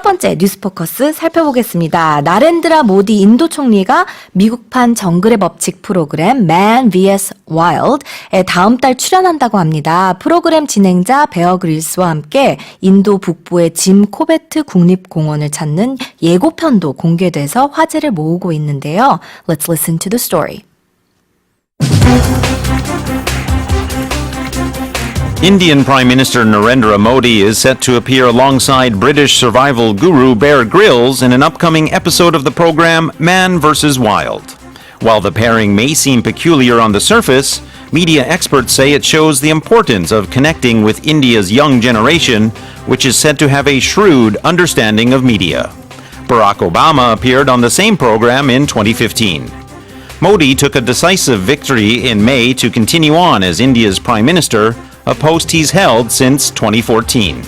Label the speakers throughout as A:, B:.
A: 첫 번째 뉴스 포커스 살펴보겠습니다. 나렌드라 모디 인도 총리가 미국판 정글의 법칙 프로그램 Man vs Wild에 다음 달 출연한다고 합니다. 프로그램 진행자 베어 그릴스와 함께 인도 북부의 짐 코베트 국립공원을 찾는 예고편도 공개돼서 화제를 모으고 있는데요. Let's listen to the story.
B: Indian Prime Minister Narendra Modi is set to appear alongside British survival guru Bear Grylls in an upcoming episode of the program Man vs. Wild. While the pairing may seem peculiar on the surface, media experts say it shows the importance of connecting with India's young generation, which is said to have a shrewd understanding of media. Barack Obama appeared on the same program in 2015. Modi took a decisive victory in May to continue on as India's Prime Minister, a post he's held since 2014.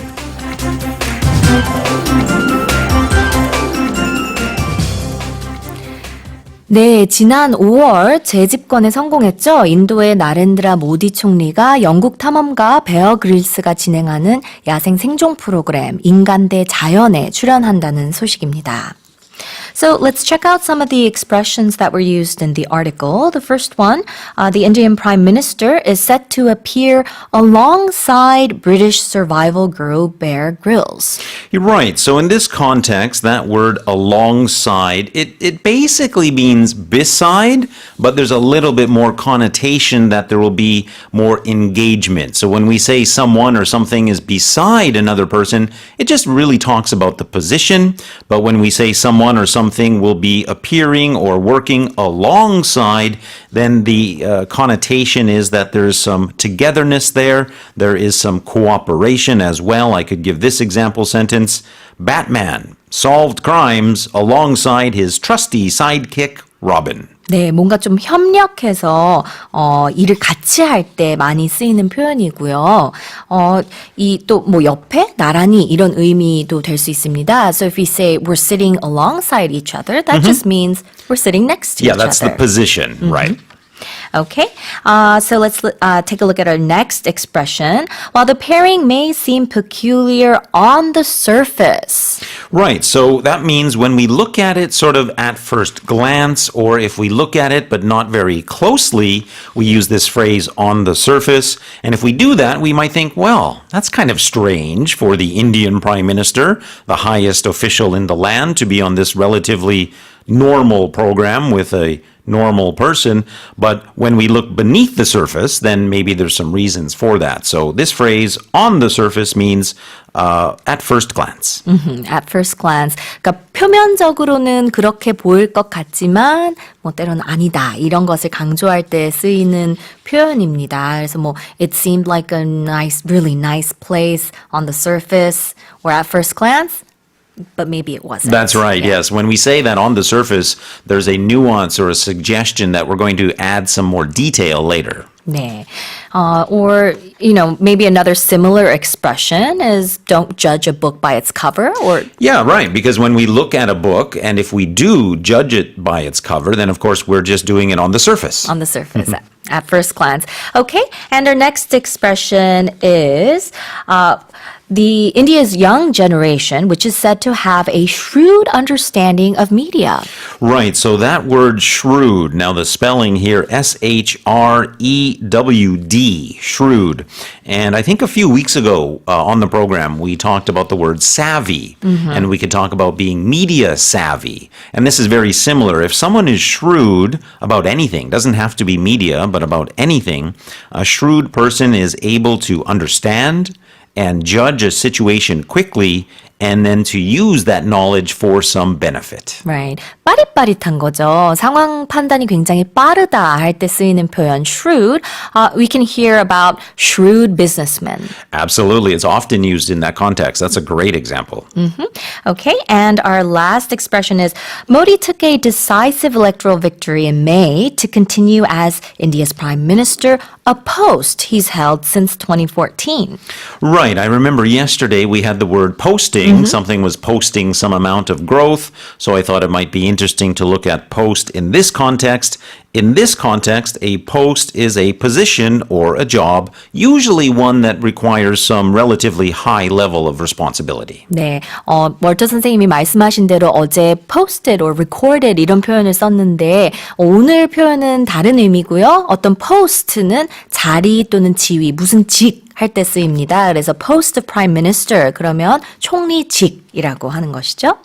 A: 네, 지난 5월 재집권에 성공했죠. 인도의 나렌드라 모디 총리가 영국 탐험가 베어 그릴스가 진행하는 야생 생존 프로그램 인간 대 자연에 출연한다는 소식입니다. So let's check out some of the expressions that were used in the article. The first one, uh, the Indian Prime Minister is set to appear alongside British survival guru Bear Grylls.
B: You're right. So in this context, that word alongside, it, it basically means beside, but there's a little bit more connotation that there will be more engagement. So when we say someone or something is beside another person, it just really talks about the position. But when we say someone or something will be appearing or working alongside, then the uh, connotation is that there's some togetherness there. There is some cooperation as well. I could give this example sentence Batman solved crimes alongside his trusty sidekick, Robin.
A: 네, 뭔가 좀 협력해서 어 일을 같이 할 때 많이 쓰이는 표현이고요. 어 이또 뭐 옆에 나란히 이런 의미도 될 수 있습니다. So if we say we're sitting alongside each other, that just means we're sitting next to
B: Yeah,
A: each
B: that's the
A: other.
B: position, right?
A: Okay, uh, so let's uh, take a look at our next expression. While the pairing may seem peculiar on the surface,
B: Right. So that means when we look at it sort of at first glance, or if we look at it but not very closely, we use this phrase on the surface. And if we do that, we might think, well, that's kind of strange for the Indian Prime Minister, the highest official in the land, to be on this relatively normal program with a normal person. But when we look beneath the surface, then maybe there's some reasons for that. So this phrase on the surface means uh, at first glance.
A: 음, at first glance. 그러니까 표면적으로는 그렇게 보일 것 같지만 뭐 때로는 아니다. 이런 것을 강조할 때 쓰이는 표현입니다. 그래서 뭐 it seemed like a nice really nice place on the surface or at first glance but maybe it wasn't.
B: That's right,
A: Yeah.
B: yes. When we say that on the surface, there's a nuance or a suggestion that we're going to add some more detail later.
A: 네. Uh, or, you know, maybe another similar expression is don't judge a book by its cover or
B: Yeah, right. Because when we look at a book, and if we do judge it by its cover, then of course we're just doing it on the surface.
A: on the surface at, at first glance. Okay, and our next expression is uh, the India's young generation, which is said to have a shrewd understanding of media.
B: Right. So that word shrewd, now the spelling here S H R E W D, shrewd. And I think a few weeks ago uh, on the program, we talked about the word savvy, and we could talk about being media savvy. And this is very similar. If someone is shrewd about anything, doesn't have to be media, but about anything, a shrewd person is able to understand and judge a situation quickly and then to use that knowledge for some benefit.
A: Right. 빠릿빠릿한 거죠. 상황 판단이 굉장히 빠르다 할 때 쓰이는 표현 shrewd. Uh, we can hear about shrewd businessmen.
B: Absolutely. It's often used in that context. That's a great example.
A: Okay, and our last expression is Modi took a decisive electoral victory in May to continue as India's prime minister, a post he's held since 2014.
B: Right. I remember yesterday we had the word posting. Something was posting some amount of growth. So I thought it might be interesting to look at post in this context. In this context, a post is a position or a job, usually one that requires some relatively high level of responsibility.
A: 네, 어, 뭘 월터 선생님이 말씀하신 대로 어제 posted or recorded 이런 표현을 썼는데 오늘 표현은 다른 의미고요. 어떤 post는 자리 또는 지위, 무슨 직 할 때 쓰입니다. 그래서 post of prime minister 그러면 총리직이라고 하는 것이죠.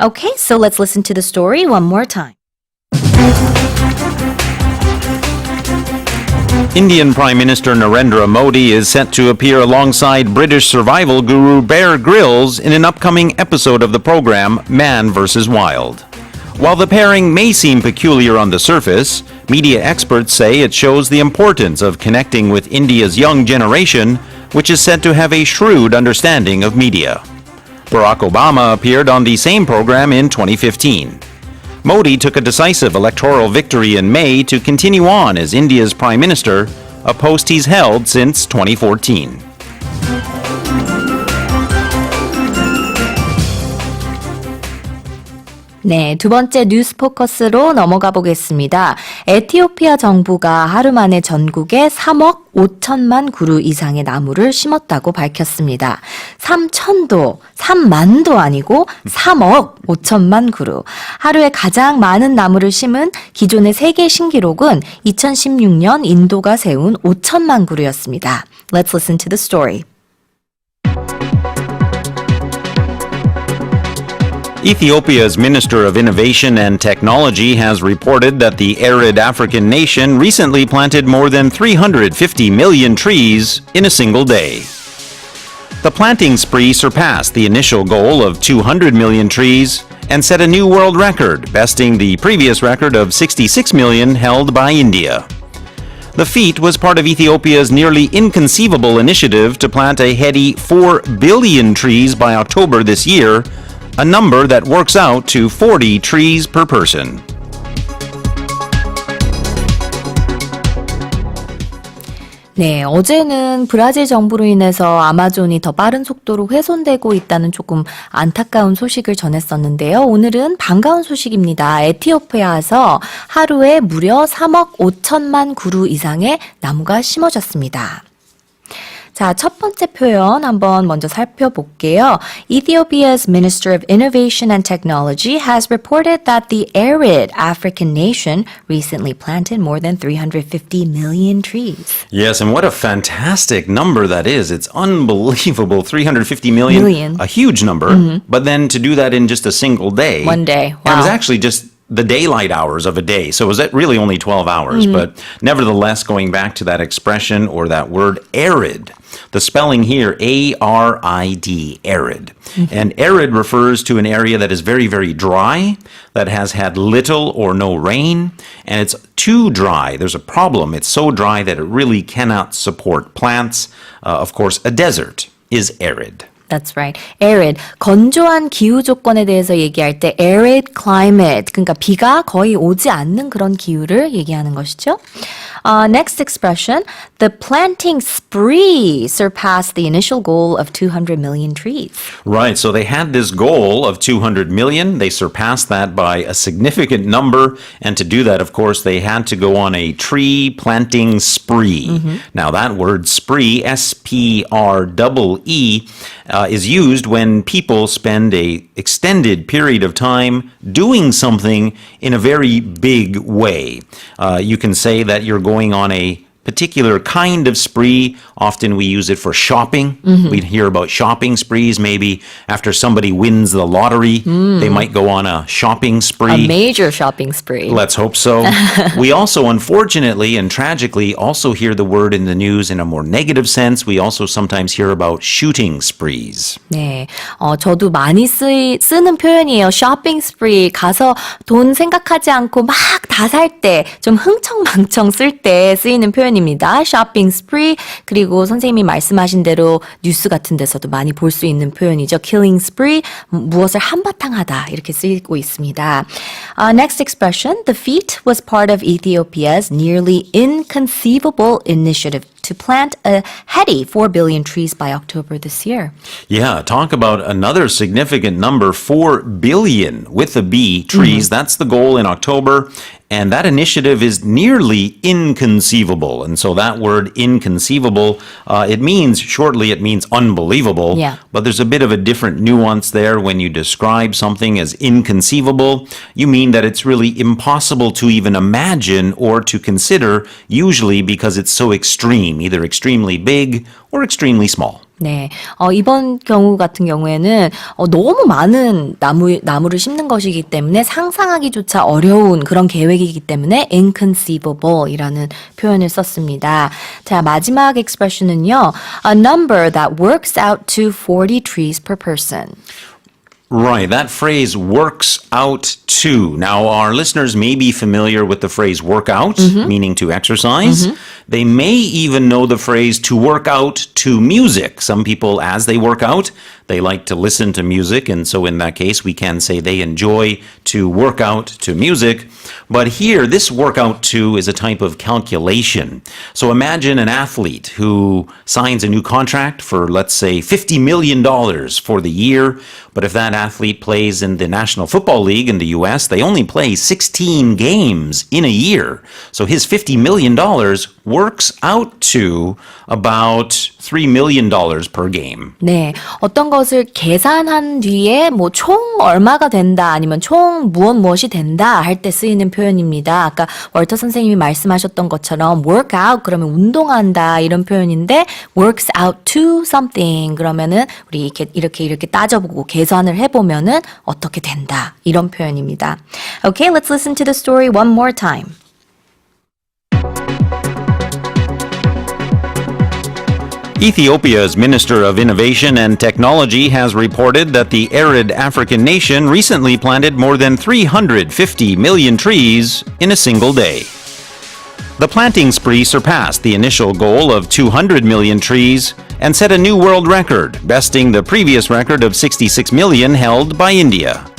A: Okay, so let's listen to the story one more time.
B: Indian Prime Minister Narendra Modi is set to appear alongside British survival guru Bear Grylls in an upcoming episode of the program Man vs. Wild. While the pairing may seem peculiar on the surface, media experts say it shows the importance of connecting with India's young generation, which is said to have a shrewd understanding of media. Barack Obama appeared on the same program in 2015. Modi took a decisive electoral victory in May to continue on as India's prime minister, a post he's held since 2014.
A: 네, 두 번째 뉴스 포커스로 넘어가 보겠습니다. 에티오피아 정부가 하루 만에 전국에 3억 5천만 그루 이상의 나무를 심었다고 밝혔습니다. 3천도, 3만도 아니고 3억 5천만 그루. 하루에 가장 많은 나무를 심은 기존의 세계 신기록은 2016년 인도가 세운 5천만 그루였습니다. Let's listen to the story.
B: Ethiopia's Minister of Innovation and Technology has reported that the arid African nation recently planted more than 350 million trees in a single day. The planting spree surpassed the initial goal of 200 million trees and set a new world record, besting the previous record of 66 million held by India. The feat was part of Ethiopia's nearly inconceivable initiative to plant a heady 4 billion trees by October this year, a number that works out to 40 trees per person.
A: 네, 어제는 브라질 정부로 인해서 아마존이 더 빠른 속도로 훼손되고 있다는 조금 안타까운 소식을 전했었는데요. 오늘은 반가운 소식입니다. 에티오피아에서 하루에 무려 3억 5천만 그루 이상의 나무가 심어졌습니다. 자, 첫 번째 표현 한번 먼저 살펴볼게요. Ethiopia's Minister of Innovation and Technology has reported that the arid African nation recently planted more than 350 million trees.
B: Yes, and what a fantastic number that is. It's unbelievable. 350 million.
A: Million.
B: A huge number. But then to do that in just a single day.
A: One day.
B: And it was
A: Wow.
B: actually just the daylight hours of a day. So it was really only 12 hours. But nevertheless, going back to that expression or that word arid, the spelling here, A R I D, arid. And arid refers to an area that is very, very dry, that has had little or no rain, and it's too dry. There's a problem. It's so dry that it really cannot support plants. Uh, of course, a desert is arid.
A: That's right. arid. 건조한 기후 조건에 대해서 얘기할 때 arid climate. 그러니까 비가 거의 오지 않는 그런 기후를 얘기하는 것이죠. Uh, next expression. The planting spree surpassed the initial goal of 200 million trees.
B: Right. So they had this goal of 200 million. They surpassed that by a significant number. And to do that, of course, they had to go on a tree planting spree. Now, that word spree, S P R E E, uh, is used when people spend a extended period of time doing something in a very big way. Uh, you can say that you're going on a particular kind of spree. Often we use it for shopping. We'd hear about shopping sprees. Maybe after somebody wins the lottery, they might go on a shopping spree.
A: A major shopping spree.
B: Let's hope so. we also, unfortunately and tragically, also hear the word in the news in a more negative sense. We also sometimes hear about shooting sprees.
A: 네, 어, 저도 많이 쓰이, 쓰는 표현이에요. shopping spree. 가서 돈 생각하지 않고 막 다 살 때, 좀 흥청망청 쓸 때 쓰이는 표현 입니다. shopping spree. 그리고 선생님이 말씀하신 대로 뉴스 같은 데서도 많이 볼 수 있는 표현이죠. killing spree. 무엇을 한바탕 하다. 이렇게 쓰이고 있습니다. Uh, next expression. The feat was part of Ethiopia's nearly inconceivable initiative to plant a heady 4 billion trees by October this year.
B: Yeah, talk about another significant number 4 billion with a B trees. That's the goal in October. And that initiative is nearly inconceivable. And so that word inconceivable, uh, it means, shortly, it means unbelievable.
A: Yeah.
B: But there's a bit of a different nuance there when you describe something as inconceivable. You mean that it's really impossible to even imagine or to consider, usually because it's so extreme, either extremely big or extremely small.
A: 네, 어, 이번 경우 같은 경우에는 어, 너무 많은 나무 나무를 심는 것이기 때문에 상상하기조차 어려운 그런 계획이기 때문에 inconceivable이라는 표현을 썼습니다. 자 마지막 expression은요, a number that works out to 40 trees per person.
B: Right, that phrase works out to. Now, our listeners may be familiar with the phrase work out, meaning to exercise. They may even know the phrase to work out to music. Some people, as they work out, they like to listen to music, and so in that case, we can say they enjoy to work out to music. But here, this workout to is a type of calculation. So imagine an athlete who signs a new contract for, let's say, $50 million for the year. But if that athlete plays in the National Football League in the US, they only play 16 games in a year. So his $50 million works out to about $3 million per game.
A: 네, 어떤 것을 계산한 뒤에 뭐 총 얼마가 된다 아니면 총 무엇 무엇이 된다 할 때 쓰이는 표현입니다. 아까 월터 선생님이 말씀하셨던 것처럼 work out 그러면 운동한다 이런 표현인데 works out to something 그러면은 우리 이렇게 이렇게 이렇게 따져보고 계산을 해 보면은 어떻게 된다 이런 표현입니다. Okay, let's listen to the story one more time.
B: Ethiopia's Minister of Innovation and Technology has reported that the arid African nation recently planted more than 350 million trees in a single day. The planting spree surpassed the initial goal of 200 million trees and set a new world record, besting the previous record of 66 million held by India.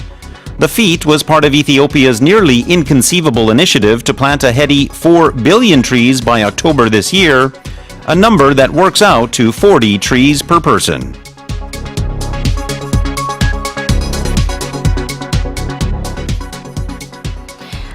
B: The feat was part of Ethiopia's nearly inconceivable initiative to plant a heady 4 billion trees by October this year, a number that works out to 40 trees per person.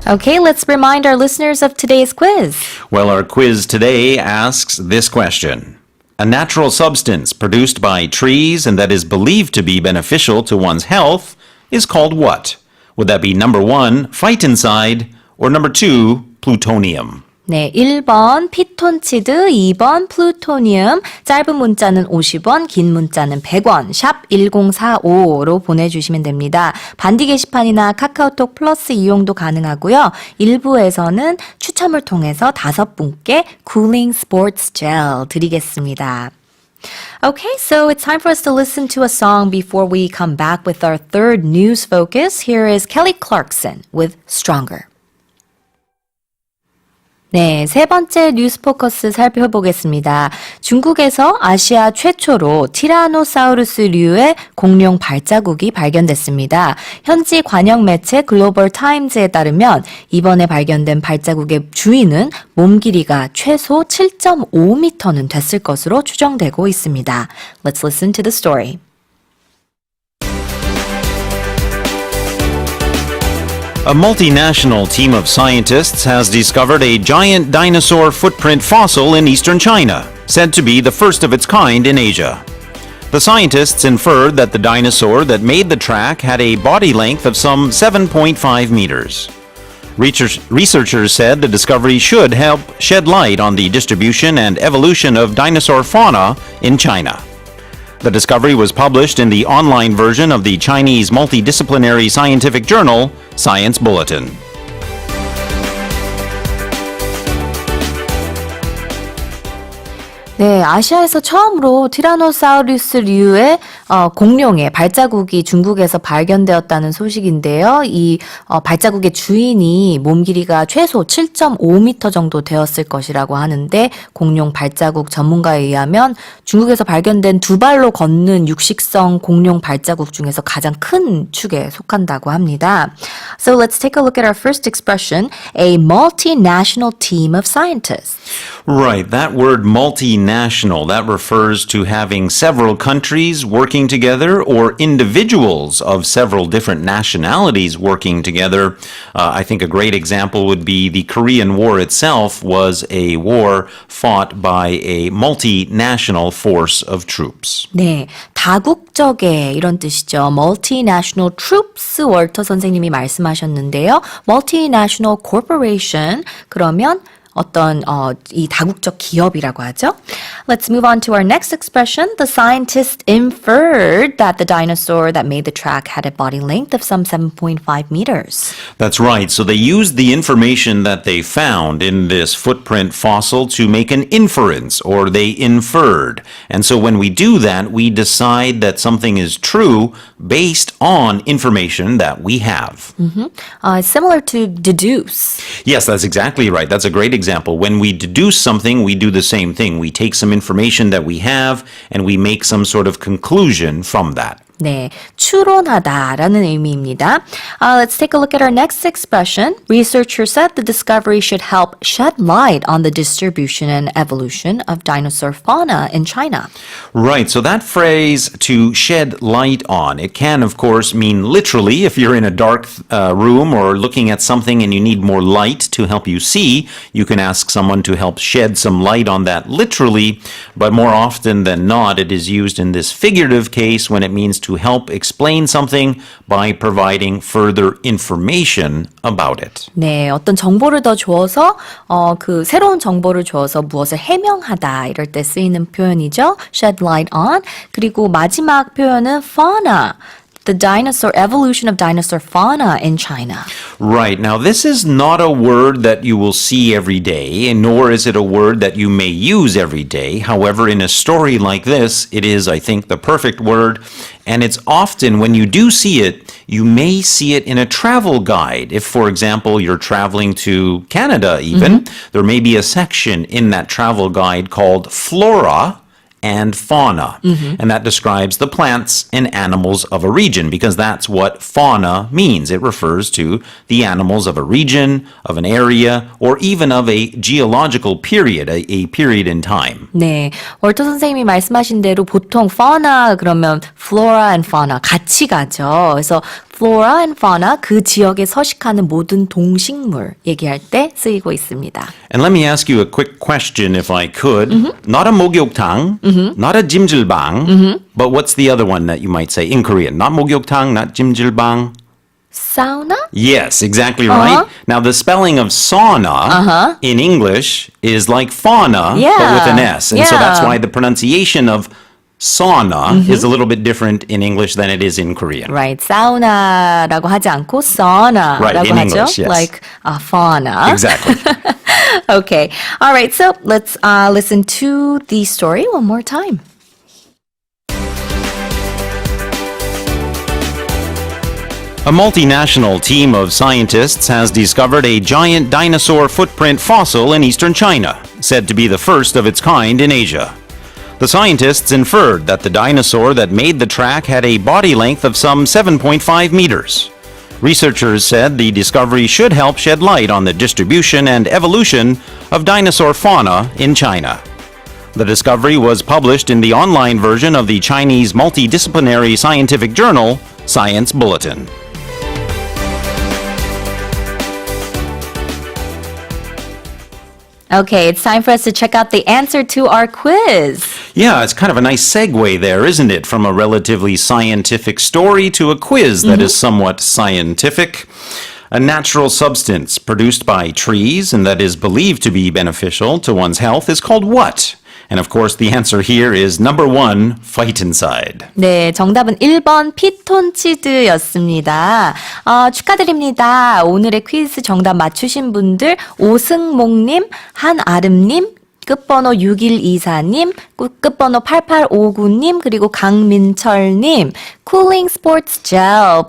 A: Okay, let's remind our listeners of today's quiz.
B: Well, our quiz today asks this question. A natural substance produced by trees and that is believed to be beneficial to one's health is called what? Would that be number one, phytoncide, or number two, plutonium?
A: 네, 1번 피톤치드, 2번 플루토니움, 짧은 문자는 50원, 긴 문자는 100원, 샵 1045로 보내주시면 됩니다. 반디 게시판이나 카카오톡 플러스 이용도 가능하고요. 일부에서는 추첨을 통해서 다섯 분께 쿨링 스포츠 젤 드리겠습니다. Okay, so it's time for us to listen to a song before we come back with our third news focus. Here is Kelly Clarkson with Stronger. 네, 세 번째 뉴스 포커스 살펴보겠습니다. 중국에서 아시아 최초로 티라노사우루스류의 공룡 발자국이 발견됐습니다. 현지 관영 매체 글로벌 타임즈에 따르면 이번에 발견된 발자국의 주인은 몸 길이가 최소 7.5m는 됐을 것으로 추정되고 있습니다. Let's listen to the story.
B: A multinational team of scientists has discovered a giant dinosaur footprint fossil in eastern China, said to be the first of its kind in Asia. The scientists inferred that the dinosaur that made the track had a body length of some 7.5 meters. Researchers said the discovery should help shed light on the distribution and evolution of dinosaur fauna in China. The discovery was published in the online version of the Chinese multidisciplinary scientific journal, Science Bulletin.
A: 네, 아시아에서 처음으로 티라노사우루스류의 어, 공룡의 발자국이 중국에서 발견되었다는 소식인데요. 이 어, 발자국의 주인이 몸 길이가 최소 7.5m 정도 되었을 것이라고 하는데 공룡 발자국 전문가에 의하면 중국에서 발견된 두 발로 걷는 육식성 공룡 발자국 중에서 가장 큰 축에 속한다고 합니다. So let's take a look at our first expression, a multinational team of scientists.
B: Right, that word multinational multinational. That refers to having several countries working together or individuals of several different nationalities working together. Uh, I think a great example would be the Korean War itself was a war fought by a multinational force of troops.
A: 네, 다국적의 이런 뜻이죠. multinational troops 월터 선생님이 말씀하셨는데요. multinational corporation 그러면 어떤 어, 이 다국적 기업이라고 하죠. Let's move on to our next expression. The scientists inferred that the dinosaur that made the track had a body length of some 7.5 meters.
B: That's right. So they used the information that they found in this footprint fossil to make an inference, or they inferred. And so when we do that, we decide that something is true based on information that we have.
A: Uh, similar to deduce.
B: Yes, that's exactly right. That's a great example. Example, when we deduce something, we do the same thing. We take some information that we have and we make some sort of conclusion from that.
A: 네, 추론하다라는 의미입니다. Uh, let's take a look at our next expression. Researchers said the discovery should help shed light on the distribution and evolution of dinosaur fauna in China.
B: Right, so that phrase to shed light on, it can, of course, mean literally if you're in a dark uh, room or looking at something and you need more light to help you see, you can ask someone to help shed some light on that literally, but more often than not, it is used in this figurative case when it means to help explain something by providing further information about it.
A: 네, 어떤 정보를 더 주어서 어, 그 새로운 정보를 주어서 무엇을 해명하다 이럴 때 쓰이는 표현이죠. shed light on. 그리고 마지막 표현은 fauna. The dinosaur evolution of dinosaur fauna in China.
B: Right. Now, this is not a word that you will see every day, and nor is it a word that you may use every day. However, in a story like this, it is, I think, the perfect word. And it's often, when you do see it, you may see it in a travel guide. If, for example, you're traveling to Canada, even, mm-hmm. there may be a section in that travel guide called Flora and fauna. And that describes the plants and animals of a region because that's what fauna means. It refers to the animals of a region, of an area, or even of a geological period, a, a period in time.
A: 네, 월터 선생님이 말씀하신 대로 보통 fauna 그러면 flora and fauna 같이 가죠. 그래서 flora and fauna 그 지역에 서식하는 모든 동식물 얘기할 때 쓰이고 있습니다.
B: And let me ask you a quick question if I could. Not a mogyokdang, not a jimjilbang, but what's the other one that you might say in Korean? Not mogyokdang, not jimjilbang.
A: 사우나?
B: Yes, exactly
A: Uh-huh.
B: right. Now, the spelling of sauna in English is like fauna, but
A: Yeah,
B: with an S. And so that's
A: yeah.
B: why the pronunciation of sauna is a little bit different in English than it is in Korean.
A: Right, 사우나라고 하지 않고 sauna라고
B: Right, in
A: 하죠.
B: English, yes.
A: Like uh, fauna.
B: Exactly.
A: Okay, all right. So let's uh, listen to the story one more time.
B: A multinational team of scientists has discovered a giant dinosaur footprint fossil in eastern China, said to be the first of its kind in Asia. The scientists inferred that the dinosaur that made the track had a body length of some 7.5 meters. Researchers said the discovery should help shed light on the distribution and evolution of dinosaur fauna in China. The discovery was published in the online version of the Chinese multidisciplinary scientific journal, Science Bulletin.
A: Okay, it's time for us to check out the answer to our quiz.
B: Yeah, it's kind of a nice segue there, isn't it? From a relatively scientific story to a quiz that mm-hmm. is somewhat scientific. A natural substance produced by trees and that is believed to be beneficial to one's health is called what? And of course, the answer here is number one, phytoncide.
A: 네, 정답은 1번 피톤치드였습니다. 어, 축하드립니다. 오늘의 퀴즈 정답 맞추신 분들 오승목님, 한아름님, 끝번호 6124님, 끝- 끝번호 8859님, 그리고 강민철님, 쿨링 스포츠 젤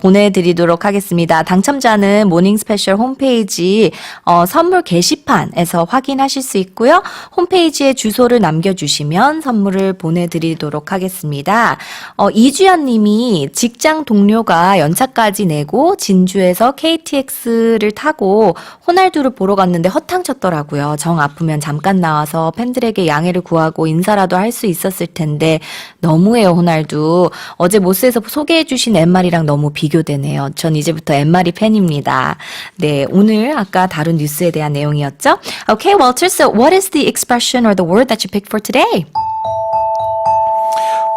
A: 보내드리도록 하겠습니다. 당첨자는 모닝 스페셜 홈페이지 어, 선물 게시판에서 확인하실 수 있고요. 홈페이지에 주소를 남겨주시면 선물을 보내드리도록 하겠습니다. 어, 이주연 님이 직장 동료가 연차까지 내고 진주에서 KTX를 타고 호날두를 보러 갔는데 허탕 쳤더라고요. 정 아프면 잠깐 나와서 앞에서 팬들에게 양해를 구하고 인사라도 할 수 있었을 텐데 너무해요, 호날두. 어제 모스에서 소개해주신 엠마리랑 너무 비교되네요. 전 이제부터 엠마리 팬입니다. 네, 오늘 아까 다룬 뉴스에 대한 내용이었죠. Okay, Walter, so what is the expression or the word that you picked for today?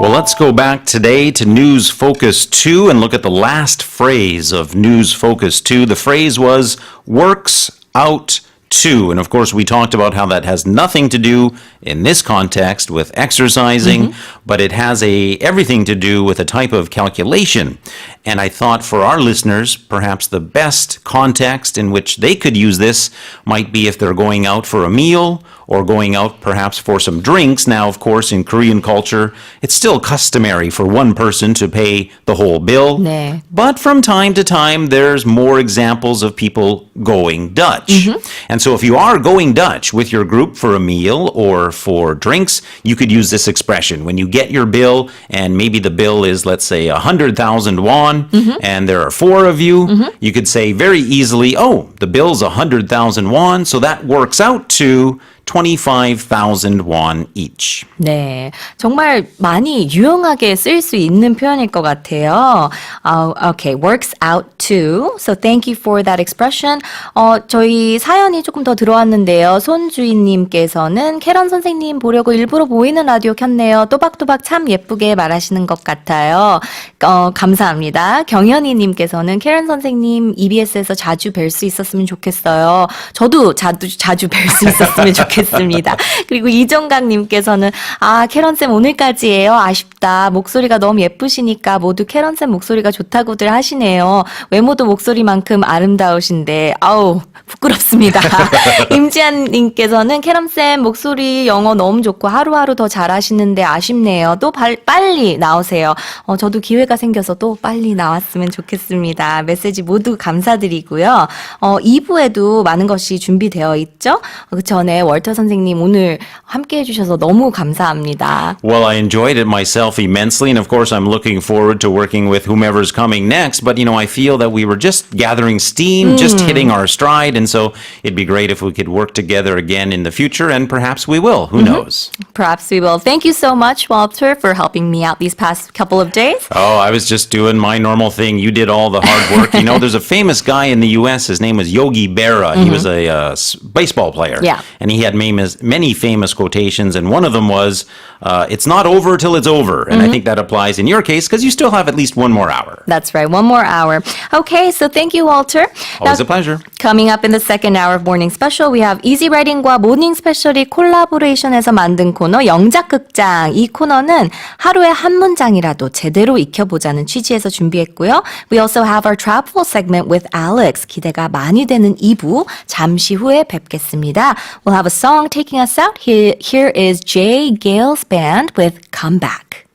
B: Well, let's go back today to News Focus 2 and look at the last phrase of News Focus 2. The phrase was works out to. And of course, we talked about how that has nothing to do in this context with exercising, mm-hmm. but it has a everything to do with a type of calculation. And I thought for our listeners, perhaps the best context in which they could use this might be if they're going out for a meal or going out perhaps for some drinks. Now, of course, in Korean culture, it's still customary for one person to pay the whole bill.
A: 네.
B: But from time to time, there's more examples of people going Dutch. Mm-hmm. And so if you are going Dutch with your group for a meal or for drinks, you could use this expression. When you get your bill and maybe the bill is, let's say, 100,000 won Mm-hmm. and there are four of you, mm-hmm. you could say very easily, oh, the bill's 100,000 won, so that works out to 25,000 won each.
A: 네, 정말 많이 유용하게 쓸 수 있는 표현일 것 같아요. 어, okay, works out to. So thank you for that expression. 어, 저희 사연이 조금 더 들어왔는데요. 손주인님께서는 캐런 선생님 보려고 일부러 보이는 라디오 켰네요. 또박또박 참 예쁘게 말하시는 것 같아요. 어, 감사합니다. 경현이님께서는 캐런 선생님 EBS에서 자주 뵐 수 있었으면 좋겠어요. 저도 자주 자주 뵐 수 있었으면 좋겠 습니다. 그리고 이정강님께서는 아 캐런쌤 오늘까지예요. 아쉽다. 목소리가 너무 예쁘시니까 모두 캐런쌤 목소리가 좋다고들 하시네요. 외모도 목소리만큼 아름다우신데 아우 부끄럽습니다. 임지한님께서는 캐런쌤 목소리 영어 너무 좋고 하루하루 더 잘하시는데 아쉽네요. 또 발- 빨리 나오세요. 어, 저도 기회가 생겨서 또 빨리 나왔으면 좋겠습니다. 메시지 모두 감사드리고요. 어, 2부에도 많은 것이 준비되어 있죠? 그 전에 월터 선생님 오늘 함께 해주셔서 너무 감사합니다.
B: Well, I enjoyed it myself immensely, and of course, I'm looking forward to working with whomever's coming next. But you know, I feel that we were just gathering steam, just hitting our stride, and so it'd be great if we could work together again in the future, and perhaps we will. Who knows?
A: Perhaps we will. Thank you so much, Walter, for helping me out these past couple of days.
B: Oh, I was just doing my normal thing. You did all the hard work. you know, there's a famous guy in the U.S. His name was Yogi Berra. He was a uh, s- baseball player.
A: Yeah.
B: And he had famous, many famous quotations, and one of them was, uh, "It's not over till it's over." And I think that applies in your case because you still have at least one more hour.
A: That's right. One more hour. Okay, so thank you, Walter.
B: Always
A: Now,
B: a pleasure.
A: Coming up in the second hour of Morning Special, we have Easy Writing과 모닝 스페셜이 콜라보레이션해서 만든 코너 영작극장. 이 코너는 하루에 한 문장이라도 제대로 익혀보자는 취지에서 준비했고요. We also have our travel segment with Alex. 기대가 많이 되는 2부 잠시 후에 뵙겠습니다. We'll have a song taking us out. Here, here is Jay Gale's band with Come Back.